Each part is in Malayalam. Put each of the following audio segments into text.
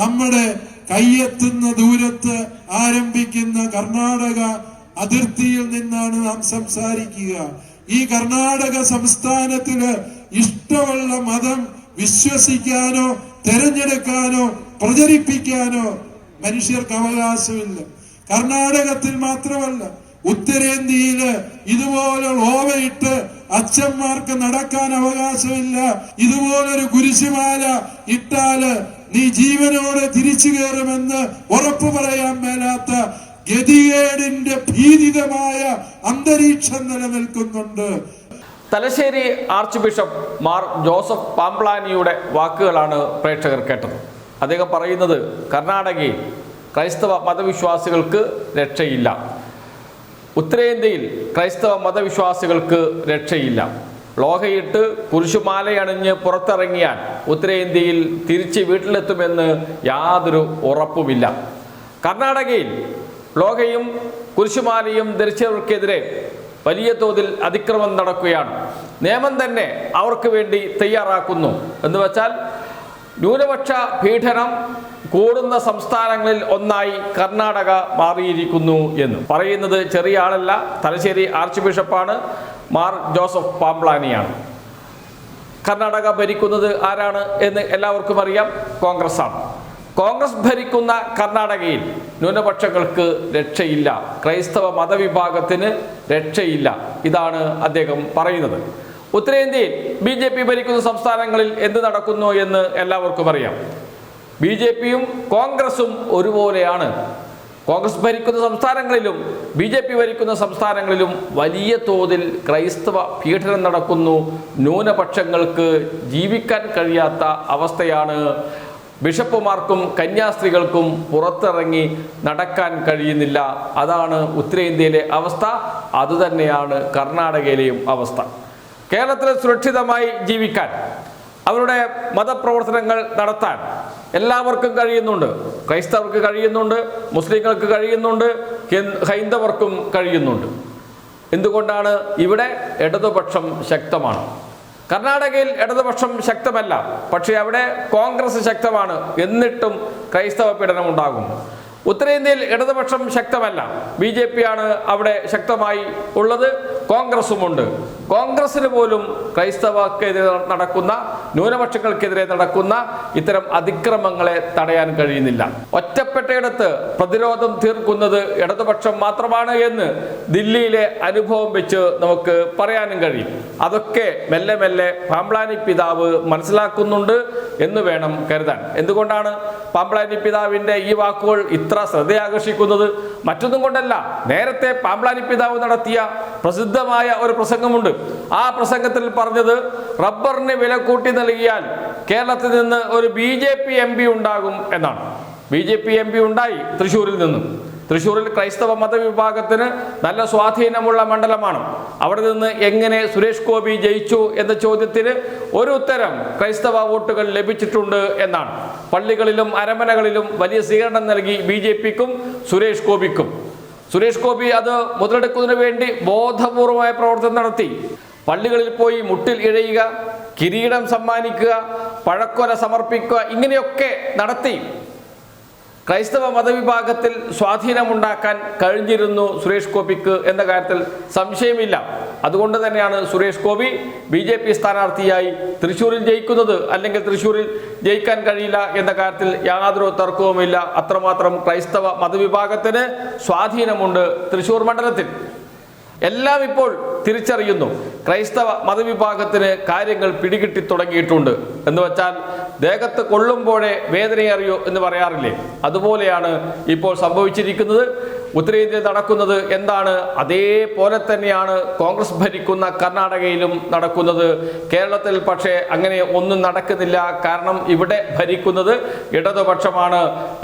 നമ്മുടെ കയ്യെത്തുന്ന ദൂരത്ത് ആരംഭിക്കുന്ന കർണാടക അതിർത്തിയിൽ നിന്നാണ് നാം സംസാരിക്കുക. ഈ കർണാടക സംസ്ഥാനത്തിൽ ഇഷ്ടമുള്ള മതം വിശ്വസിക്കാനോ തെരഞ്ഞെടുക്കാനോ പ്രചരിപ്പിക്കാനോ മനുഷ്യർക്ക് അവകാശമില്ല. കർണാടകത്തിൽ മാത്രമല്ല ഉത്തരേന്ത്യയിൽ ഇതുപോലെ ഓവയിട്ട് അച്ഛന്മാർക്ക് നടക്കാൻ അവകാശമില്ല. ഇതുപോലൊരു കുരിശുമാല ഇട്ടാൽ നീ ജീവനോടെ തിരിച്ചു കയറുമെന്ന് ഉറപ്പു പറയാൻ മേലാത്ത ഗതികേടിന്റെ ഭീതിതമായ അന്തരീക്ഷം നിലനിൽക്കുന്നുണ്ട്. Thalassery archbishop Mar Joseph പാംപ്ലാനിയുടെ വാക്കുകളാണ് പ്രേക്ഷകർ കേട്ടത്. അദ്ദേഹം പറയുന്നത് കർണാടകയിൽ ക്രൈസ്തവ മതവിശ്വാസികൾക്ക് രക്ഷയില്ല. ഉത്തരേന്ത്യയിൽ ക്രൈസ്തവ മതവിശ്വാസികൾക്ക് രക്ഷയില്ല. ലോഹയിട്ട് കുരിശുമാലയണിഞ്ഞ് പുറത്തിറങ്ങിയാൽ ഉത്തരേന്ത്യയിൽ തിരിച്ച് വീട്ടിലെത്തുമെന്ന് യാതൊരു ഉറപ്പുമില്ല. കർണാടകയിൽ ലോഹയും കുരിശുമാലയും ധരിച്ചവർക്കെതിരെ വലിയ തോതിൽ അതിക്രമം നടക്കുകയാണ്. നിയമം തന്നെ അവർക്ക് വേണ്ടി തയ്യാറാക്കുന്നു. എന്ന് വെച്ചാൽ ന്യൂനപക്ഷ പീഡനം കൂടുന്ന സംസ്ഥാനങ്ങളിൽ ഒന്നായി കർണാടക മാറിയിരിക്കുന്നു എന്ന്. പറയുന്നത് ചെറിയ ആളല്ല തലശ്ശേരി ആർച്ച് ബിഷപ്പാണ് മാർ ജോസഫ് പാംപ്ലാനിയാണ്. കർണാടക ഭരിക്കുന്നത് ആരാണ് എന്ന് എല്ലാവർക്കും അറിയാം കോൺഗ്രസ് ആണ് കോൺഗ്രസ് ഭരിക്കുന്ന കർണാടകയിൽ ന്യൂനപക്ഷങ്ങൾക്ക് രക്ഷയില്ല ക്രൈസ്തവ മതവിഭാഗത്തിന് രക്ഷയില്ല ഇതാണ് അദ്ദേഹം പറയുന്നത്. ഉത്തരേന്ത്യയിൽ ബി ഭരിക്കുന്ന സംസ്ഥാനങ്ങളിൽ എന്ത് നടക്കുന്നു എന്ന് എല്ലാവർക്കും അറിയാം. ബി ജെ പിയും കോൺഗ്രസും ഒരുപോലെയാണ്. കോൺഗ്രസ് ഭരിക്കുന്ന സംസ്ഥാനങ്ങളിലും ബി ജെ പി ഭരിക്കുന്ന സംസ്ഥാനങ്ങളിലും വലിയ തോതിൽ ക്രൈസ്തവ പീഡനം നടക്കുന്നു. ന്യൂനപക്ഷങ്ങൾക്ക് ജീവിക്കാൻ കഴിയാത്ത അവസ്ഥയാണ്. ബിഷപ്പുമാർക്കും കന്യാസ്ത്രീകൾക്കും പുറത്തിറങ്ങി നടക്കാൻ കഴിയുന്നില്ല. അതാണ് ഉത്തരേന്ത്യയിലെ അവസ്ഥ. അതുതന്നെയാണ് കർണാടകയിലെയും അവസ്ഥ. കേരളത്തിൽ സുരക്ഷിതമായി ജീവിക്കാൻ അവരുടെ മതപ്രവർത്തനങ്ങൾ നടത്താൻ എല്ലാവർക്കും കഴിയുന്നുണ്ട്. ക്രൈസ്തവർക്ക് കഴിയുന്നുണ്ട് മുസ്ലിങ്ങൾക്ക് കഴിയുന്നുണ്ട് ഹൈന്ദവർക്കും കഴിയുന്നുണ്ട്. എന്തുകൊണ്ടാണ് ഇവിടെ ഇടതുപക്ഷം ശക്തമാണ്? കർണാടകയിൽ ഇടതുപക്ഷം ശക്തമല്ല പക്ഷേ അവിടെ കോൺഗ്രസ് ശക്തമാണ് എന്നിട്ടും ക്രൈസ്തവ പീഡനം ഉണ്ടാകും ഉത്തരേന്ത്യയിൽ ഇടതുപക്ഷം ശക്തമല്ല ബി ജെ പി ആണ് അവിടെ ശക്തമായി ഉള്ളത് കോൺഗ്രസുമുണ്ട്. കോൺഗ്രസിന് പോലും ക്രൈസ്തവക്കെതിരെ നടക്കുന്ന ന്യൂനപക്ഷങ്ങൾക്കെതിരെ നടക്കുന്ന ഇത്തരം അതിക്രമങ്ങളെ തടയാൻ കഴിയുന്നില്ല. ഒറ്റപ്പെട്ടയിടത്ത് പ്രതിരോധം തീർക്കുന്നത് ഇടതുപക്ഷം മാത്രമാണ് എന്ന് ദില്ലിയിലെ അനുഭവം വെച്ച് നമുക്ക് പറയാനും കഴിയും. അതൊക്കെ മെല്ലെ മെല്ലെ പാംപ്ലാനി പിതാവ് മനസ്സിലാക്കുന്നുണ്ട് എന്ന് വേണം കരുതാൻ. എന്തുകൊണ്ടാണ് പാംപ്ലാനി പിതാവിന്റെ ഈ വാക്കുകൾ ഇത്ര ശ്രദ്ധയാകർഷിക്കുന്നത് മറ്റൊന്നും കൊണ്ടല്ല. നേരത്തെ പാംപ്ലാനി പിതാവ് നടത്തിയ പ്രസിദ്ധമായ ഒരു പ്രസംഗമുണ്ട്. ആ പ്രസംഗത്തിൽ പറഞ്ഞത് റബ്ബറിന് വില കൂട്ടി നൽകിയാൽ കേരളത്തിൽ നിന്ന് ഒരു B J P M P ഉണ്ടാകും എന്നാണ്. B J P M P ഉണ്ടായി തൃശ്ശൂരിൽ നിന്നും. തൃശ്ശൂരിൽ ക്രൈസ്തവ മതവിഭാഗത്തിന് നല്ല സ്വാധീനമുള്ള മണ്ഡലമാണ്. അവിടെ നിന്ന് എങ്ങനെ സുരേഷ് ഗോപി ജയിച്ചു എന്ന ചോദ്യത്തിന് ഒരു ഉത്തരം ക്രൈസ്തവ വോട്ടുകൾ ലഭിച്ചിട്ടുണ്ട് എന്നാണ്. പള്ളികളിലും അരമനകളിലും വലിയ സ്വീകരണം നൽകി ബി ജെ പിക്കും സുരേഷ് ഗോപിക്കും. സുരേഷ് ഗോപി അത് മുതലെടുക്കുന്നതിന് വേണ്ടി ബോധപൂർവമായ പ്രവർത്തനം നടത്തി. പള്ളികളിൽ പോയി മുട്ടിൽ ഇഴയുക കിരീടം സമ്മാനിക്കുക പഴക്കൊല സമർപ്പിക്കുക ഇങ്ങനെയൊക്കെ നടത്തി. ക്രൈസ്തവ മതവിഭാഗത്തിൽ സ്വാധീനമുണ്ടാക്കാൻ കഴിഞ്ഞിരുന്നു സുരേഷ് ഗോപിക്ക് എന്ന കാര്യത്തിൽ സംശയമില്ല. അതുകൊണ്ട് തന്നെയാണ് Suresh Gopi B J P സ്ഥാനാർത്ഥിയായി തൃശ്ശൂരിൽ ജയിക്കുന്നത്. അല്ലെങ്കിൽ തൃശ്ശൂരിൽ ജയിക്കാൻ കഴിയില്ല എന്ന കാര്യത്തിൽ യാതൊരു തർക്കവുമില്ല. അത്രമാത്രം ക്രൈസ്തവ മതവിഭാഗത്തിന് സ്വാധീനമുണ്ട് തൃശ്ശൂർ മണ്ഡലത്തിൽ. എല്ലാം ഇപ്പോൾ തിരിച്ചറിയുന്നു. ക്രൈസ്തവ മതവിഭാഗത്തിന് കാര്യങ്ങൾ പിടികിട്ടി തുടങ്ങിയിട്ടുണ്ട്. എന്ന് വെച്ചാൽ ദേഹത്ത് കൊള്ളുമ്പോഴേ വേദനയറിയോ എന്ന് പറയാറില്ലേ? അതുപോലെയാണ് ഇപ്പോൾ സംഭവിച്ചിരിക്കുന്നത്. ഉത്തരേന്ത്യയിൽ നടക്കുന്നത് എന്താണ്? അതേപോലെ തന്നെയാണ് കോൺഗ്രസ് ഭരിക്കുന്ന കർണാടകയിലും നടക്കുന്നത്. കേരളത്തിൽ പക്ഷേ അങ്ങനെ ഒന്നും നടക്കുന്നില്ല. കാരണം ഇവിടെ ഭരിക്കുന്നത് ഇടതുപക്ഷമാണ്.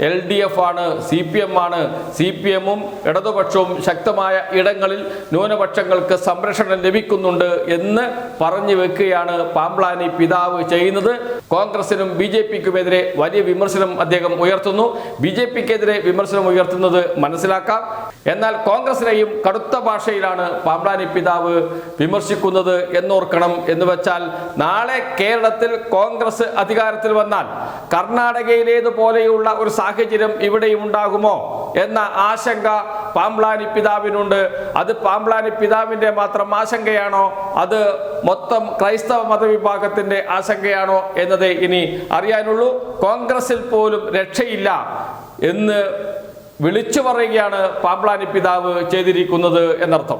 എൽ ഡി എഫ് ആണ് സി പി എം ആണ് സി പി എമ്മും ഇടതുപക്ഷവും ശക്തമായ ഇടങ്ങളിൽ ന്യൂനപക്ഷങ്ങൾക്ക് സംരക്ഷണം ലഭിക്കുന്നുണ്ട് എന്ന് പറഞ്ഞു വെക്കുകയാണ് പാംപ്ലാനി പിതാവ് ചെയ്യുന്നത്. കോൺഗ്രസിനും ബി ജെ പിക്കുമെതിരെ വലിയ വിമർശനം അദ്ദേഹം ഉയർത്തുന്നു. ബി ജെ പിക്കെതിരെ വിമർശനം ഉയർത്തുന്നത് മനസ്സിലാക്കാം. എന്നാൽ കോൺഗ്രസിനെയും കടുത്ത ഭാഷയിലാണ് പാമ്പ്ലാനി പിതാവ് വിമർശിക്കുന്നത് എന്നോർക്കണം എന്ന് വെച്ചാൽ നാളെ കേരളത്തിൽ കോൺഗ്രസ് അധികാരത്തിൽ വന്നാൽ കർണാടകയിലേതുപോലെയുള്ള ഒരു സാഹചര്യം ഇവിടെയും ഉണ്ടാകുമോ എന്ന ആശങ്ക പാമ്പ്ലാനി പിതാവിനുണ്ട്. അത് പാമ്പ്ലാനി പിതാവിന്റെ മാത്രം ആശങ്കയാണോ? അത് മൊത്തം ക്രൈസ്തവ മതവിഭാഗത്തിന്റെ ആശങ്കയാണോ എന്നതേ ഇനി അറിയാനുള്ളൂ. കോൺഗ്രസിൽ പോലും രക്ഷയില്ല എന്ന് വിളിച്ചു പറയുകയാണ് പാമ്പ്ലാനി പിതാവ് ചെയ്തിരിക്കുന്നത് എന്നർത്ഥം.